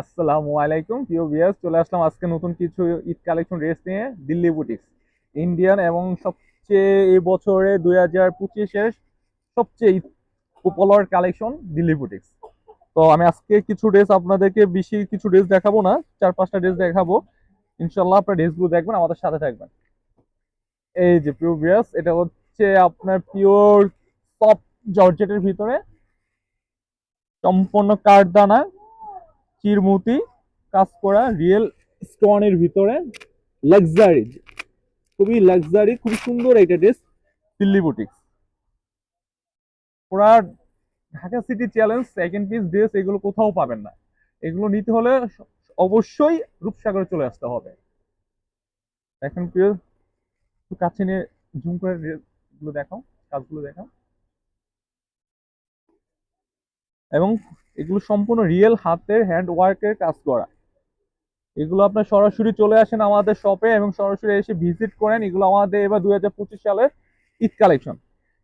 আসসালামু আলাইকুম, প্রিয় ভিউয়ার্স চলে আসলাম আজকে নতুন কিছু ঈদ কালেকশন ড্রেস নিয়ে দিল্লি বুটিক্স ইন্ডিয়ান এবং সবচেয়ে এই বছরে দুই হাজার পঁচিশের সবচেয়ে পপুলার কালেকশন দিল্লি বুটিক্স তো আমি আজকে কিছু ড্রেস আপনাদেরকে বেশি কিছু ড্রেস দেখাবো না, চার পাঁচটা ড্রেস দেখাবো। ইনশাল্লাহ আপনার ড্রেসগুলো দেখবেন, আমাদের সাথে থাকবেন। এই যে প্রিয় ভিউয়ার্স এটা হচ্ছে আপনার পিওর টপ জর্জেটের ভিতরে, সম্পূর্ণ কাঠদানা চিরমুতি কাজ করা রিয়েল স্টোনের ভিতরে লাক্সারি খুবই লাক্সারি খুবই সুন্দর এটা ড্রেস দিল্লি বুটিক্স পুরা Dhaka city challenge second piece dress এগুলো কোথাও পাবেন না। এগুলো নিতে হলে অবশ্যই রূপসাগরে চলে আসতে হবে। এখন প্রিয় একটু কাছে নিয়ে জুম করে ড্রেসগুলো দেখাও, কাজগুলো দেখাও। এবং এগুলো সম্পূর্ণ রিয়েল হাতের হ্যান্ড ওয়ার্কের কাজ করা। এগুলো আপনার সরাসরি চলে আসেন আমাদের শপে এবং সরাসরি এসে ভিজিট করেন। এগুলো আমাদের এবার দুই হাজার পঁচিশ সালের ঈদ কালেকশন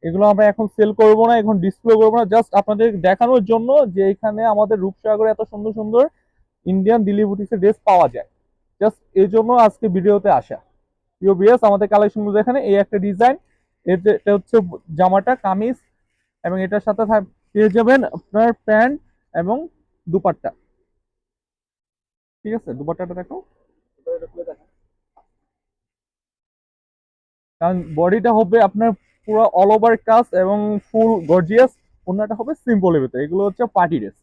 এগুলো আমরা এখন সেল করব না, এখন ডিসপ্লে করব না। জাস্ট আপনাদের দেখানোর জন্য যে এখানে আমাদের রূপসাগরে এত সুন্দর সুন্দর ইন্ডিয়ান দিল্লি বুটিক্সের ড্রেস পাওয়া যায়। জাস্ট এই জন্য আজকে ভিডিওতে আসা। প্রিয় বিএস আমাদের কালেকশনগুলো এখানে, এই একটা ডিজাইন এটা হচ্ছে জামাটা, কামিজ। এবং এটার সাথে পেয়ে যাবেন আপনার প্যান্ট এবং দুপাট্টা। ঠিক আছে? দুপাট্টাটা দেখো। কারণ বডিটা হবে আপনার পুরো অল ওভার কাজ এবং ফুল গর্জিয়াস অন্যটা হবে সিম্পলের ভিতরে। এগুলো হচ্ছে পার্টি ড্রেস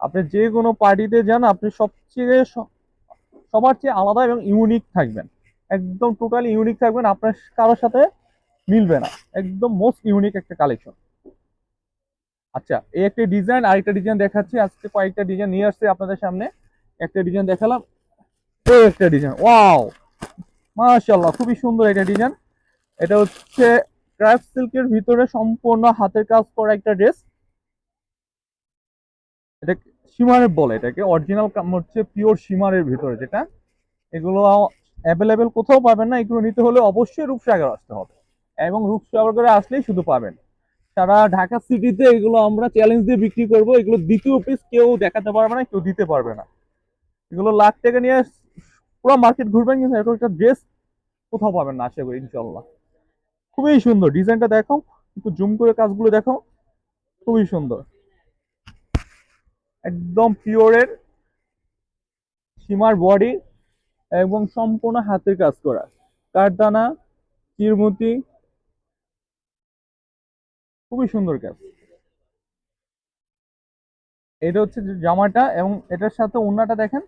আপনি যে কোনো পার্টিতে যান, আপনি সবচেয়ে সবার চেয়ে আলাদা এবং ইউনিক থাকবেন। একদম টোটালি ইউনিক থাকবেন। আপনার কারোর সাথে মিলবে না। একদম মোস্ট ইউনিক একটা কালেকশন আচ্ছা এই একটা ডিজাইন, আরেকটা ডিজাইন দেখাচ্ছি। আজকে কয়েকটা ডিজাইন নিয়ে আসছে আপনাদের সামনে। একটা ডিজাইন দেখালাম, এই একটা ডিজাইন। ওয়াও! মাশাআল্লাহ, খুবই সুন্দর এটা ডিজাইন। এটা হচ্ছে ক্রাফট সিল্কের ভিতরে সম্পূর্ণ হাতের কাজ করা একটা ড্রেস। এটা সীমারের বলে এটাকে। অরিজিনাল হচ্ছে পিওর সীমারের ভিতরে যেটা। এগুলো অ্যাভেলেবেল কোথাও পাবেন না। এগুলো নিতে হলে অবশ্যই রূপসাগর আসতে হবে। এবং রূপসাগরে আসলেই শুধু পাবেন। সারা ঢাকা সিটিতে এগুলো আমরা চ্যালেঞ্জ দিয়ে বিক্রি করব। এগুলো দ্বিতীয় পিস কেউ দেখাতে পারবে না, কেউ দিতে পারবে না। এগুলো লাখ টাকা নিয়ে পুরো মার্কেট ঘুরবেন কিন্তু এরকম একটা ড্রেস কোথাও পাবেন না, আশা করি ইনশাল্লাহ খুবই সুন্দর। ডিজাইনটা দেখো একটু জুম করে কাজগুলো দেখো খুবই সুন্দর। একদম পিওরের সীমার বডি এবং সম্পূর্ণ হাতের কাজ করা। কারদানা, চিরমুতি খুবই সুন্দর কাজ এটা হচ্ছে জামাটা এবং এটার সাথে ওন্নাটা দেখেন,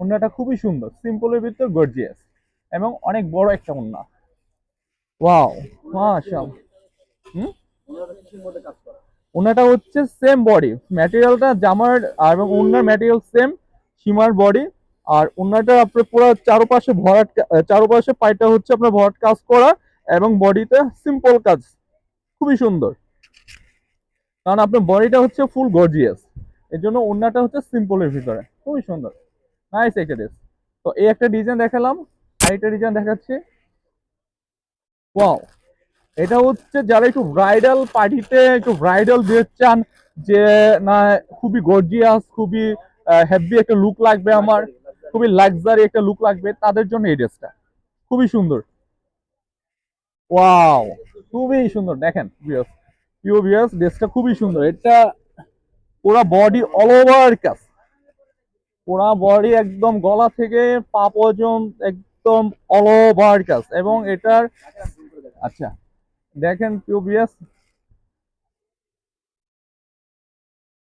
ওন্নাটা খুবই সুন্দর। সিম্পলের ভিতর গর্জিয়াস এবং অনেক বড় একটা ওন্না। ওয়াও মাশাআল্লাহ। হুম? ওন্নাটা হচ্ছে সেম বডি ম্যাটেরিয়ালটা জামার আর এবং ওন্নার ম্যাটেরিয়াল সেম সীমার বডি আর ওন্নাটা আপনার পুরো চারপাশে ভরাট চারপাশে পাইটা হচ্ছে আপনার ভরাট কাজ করা এবং বডিতে সিম্পল কাজ। খুবই সুন্দর। কারণ আপনার বডিটা হচ্ছে ফুল গর্জিয়াস এর জন্য ওন্নাটা হচ্ছে সিম্পলের ভিতরে। খুবই সুন্দর। নাইস একটা ড্রেস তো এই একটা ডিজাইন দেখালাম। আরেকটা ডিজাইন দেখাচ্ছি। ওয়াও এটা হচ্ছে যারা একটু ব্রাইডাল পার্টিতে একটু ব্রাইডাল ড্রেস চান, যে না, খুবই গর্জিয়াস খুবই হেভি একটা লুক লাগবে আমার, খুবই লাক্সারি একটা লুক লাগবে, তাদের জন্য এই ড্রেসটা খুবই সুন্দর। ওয়াও খুবই সুন্দর। দেখেন ভিউয়ার্স ভিউয়ার্স ড্রেসটা খুবই সুন্দর। এটা পুরা বডি অল ওভার কাজ পুরা বডি একদম গলা থেকে পা পর্যন্ত একদম অল ওভার কাজ এবং এটার আচ্ছা দেখেন ভিউয়ার্স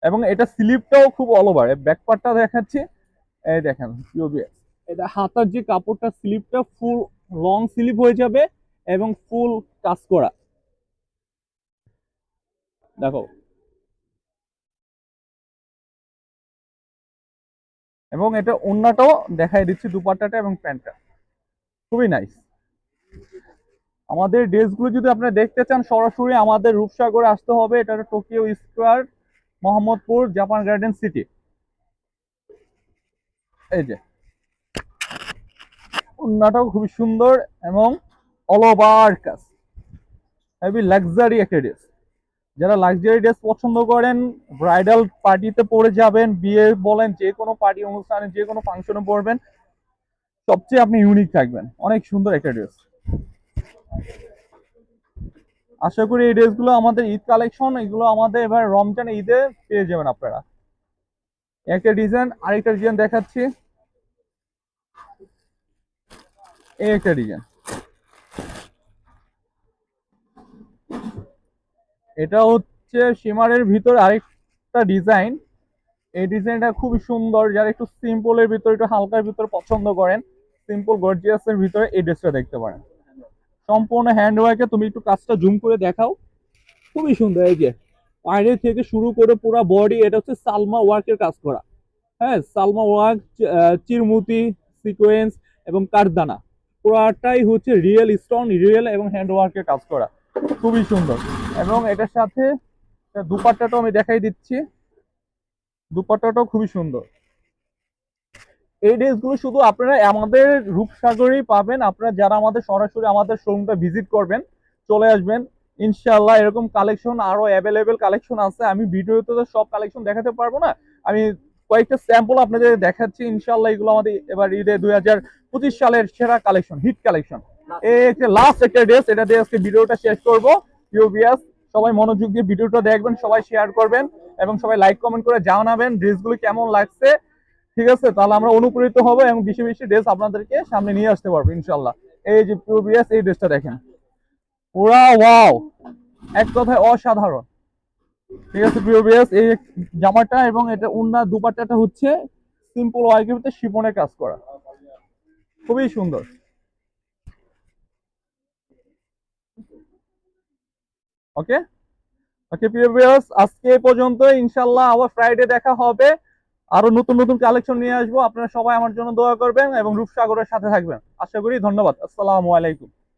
এবং এটা স্লিপটাও খুব অল ওভার ব্যাক পার্টটা দেখাচ্ছি। এই দেখেন ভিউয়ার্স এটা হাতার যে কাপড়টা, স্লিপটা ফুল লং স্লিপ হয়ে যাবে এবং ফুল কাজ করা। দেখো। এবং এটা ওন্নাটাও দেখাই দিচ্ছি দুপাট্টাটা এবং প্যান্টটা। খুবই নাইস আমাদের ড্রেসগুলো যদি আপনি দেখতে চান, সরাসরি আমাদের রূপসাগরে আসতে হবে। এটা Tokyo square Mohammadpur Japan garden city এই যে। ওন্নাটাও খুবই সুন্দর এবং অল কাজ হেভি লাক্সারি একটা ড্রেস যারা লাক্সারি ড্রেস পছন্দ করেন ব্রাইডাল পার্টিতে পরে যাবেন, বিয়ে বলেন, যে কোনো পার্টি অনুষ্ঠানে, যে কোনো ফাংশনে পরবেন, সবচেয়ে আপনি ইউনিক থাকবেন। অনেক সুন্দর একটা ড্রেস আশা করি এই ড্রেসগুলো আমাদের ঈদ কালেকশন এগুলো আমাদের এবার রমজান ঈদে পেয়ে যাবেন আপনারা। একটা ডিজাইন আরেকটা ডিজাইন দেখাচ্ছি। এই একটা ডিজাইন এটা হচ্ছে সিমারের ভিতর আরেকটা ডিজাইন। এই ডিজাইনটা খুবই সুন্দর, যারা একটু সিম্পলের ভিতর, একটু হালকার ভিতর পছন্দ করেন সিম্পল গর্জিয়াসের ভিতরে এই ড্রেসটা দেখতে পারেন। সম্পূর্ণ হ্যান্ড ওয়ার্কে তুমি একটু কাজটা জুম করে দেখাও। খুবই সুন্দর, এই যে বাইরে থেকে শুরু করে পুরো বডি এটা হচ্ছে সালমা ওয়ার্কের কাজ করা। হ্যাঁ সালমা ওয়ার্ক চিরমুতি সিকোয়েন্স এবং কারদানা। পুরাটাই হচ্ছে রিয়েল স্টোন রিয়েল এবং হ্যান্ড ওয়ার্কের কাজ করা। খুবই সুন্দর। এবং এটার সাথে দুপাট্টাটাও আমি দেখাই দিচ্ছি। দুপাট্টাটাও খুবই সুন্দর। এই ড্রেসগুলো শুধু আপনারা আমাদের রূপসাগরেই পাবেন। আপনারা যারা আমাদের সরাসরি আমাদের শোরুমটা ভিজিট করবেন, চলে আসবেন। ইনশাল্লাহ এরকম কালেকশন আরও অ্যাভেলেবেল কালেকশন আছে। আমি ভিডিওতে তো সব কালেকশন দেখাতে পারব না। আমি কয়েকটা স্যাম্পল আপনাদের দেখাচ্ছি। ইনশাল্লাহ এগুলো আমাদের এবার ঈদে দুই সালের সেরা কালেকশন হিট কালেকশন। এই লাস্ট একটা ড্রেস এটা দিয়ে আজকে ভিডিওটা শেষ করব। ইউবিএস সবাই মনোযোগ দিয়ে ভিডিওটা দেখবেন, সবাই শেয়ার করবেন এবং সবাই লাইক কমেন্ট করে জানাবেন ড্রেসগুলো কেমন লাগছে। ঠিক আছে? তাহলে আমরা অনুপ্রেরিত হব এবং বেশি বেশি ড্রেস আপনাদেরকে সামনে নিয়ে আসতে পারব ইনশাল্লাহ এই যে পিওবিএস এই ড্রেসটা দেখেন। পুরা ওয়াও এক কথায় অসাধারণ। ঠিক আছে পিওবিএস এই জামাটা এবং এটা উন্না দুপাট্টাটা হচ্ছে সিম্পল ওয়ার্কের ভিতরে শিপনের কাজ করা। খুবই সুন্দর। ওকে ওকে প্রিয় ভিউয়ার্স আজকে পর্যন্ত ইনশাল্লাহ আবার ফ্রাইডে দেখা হবে। আরও নতুন নতুন কালেকশন নিয়ে আসব। আপনারা সবাই আমার জন্য দোয়া করবেন এবং রূপসাগরের সাথে থাকবেন। আশা করি ধন্যবাদ। আসসালামু আলাইকুম।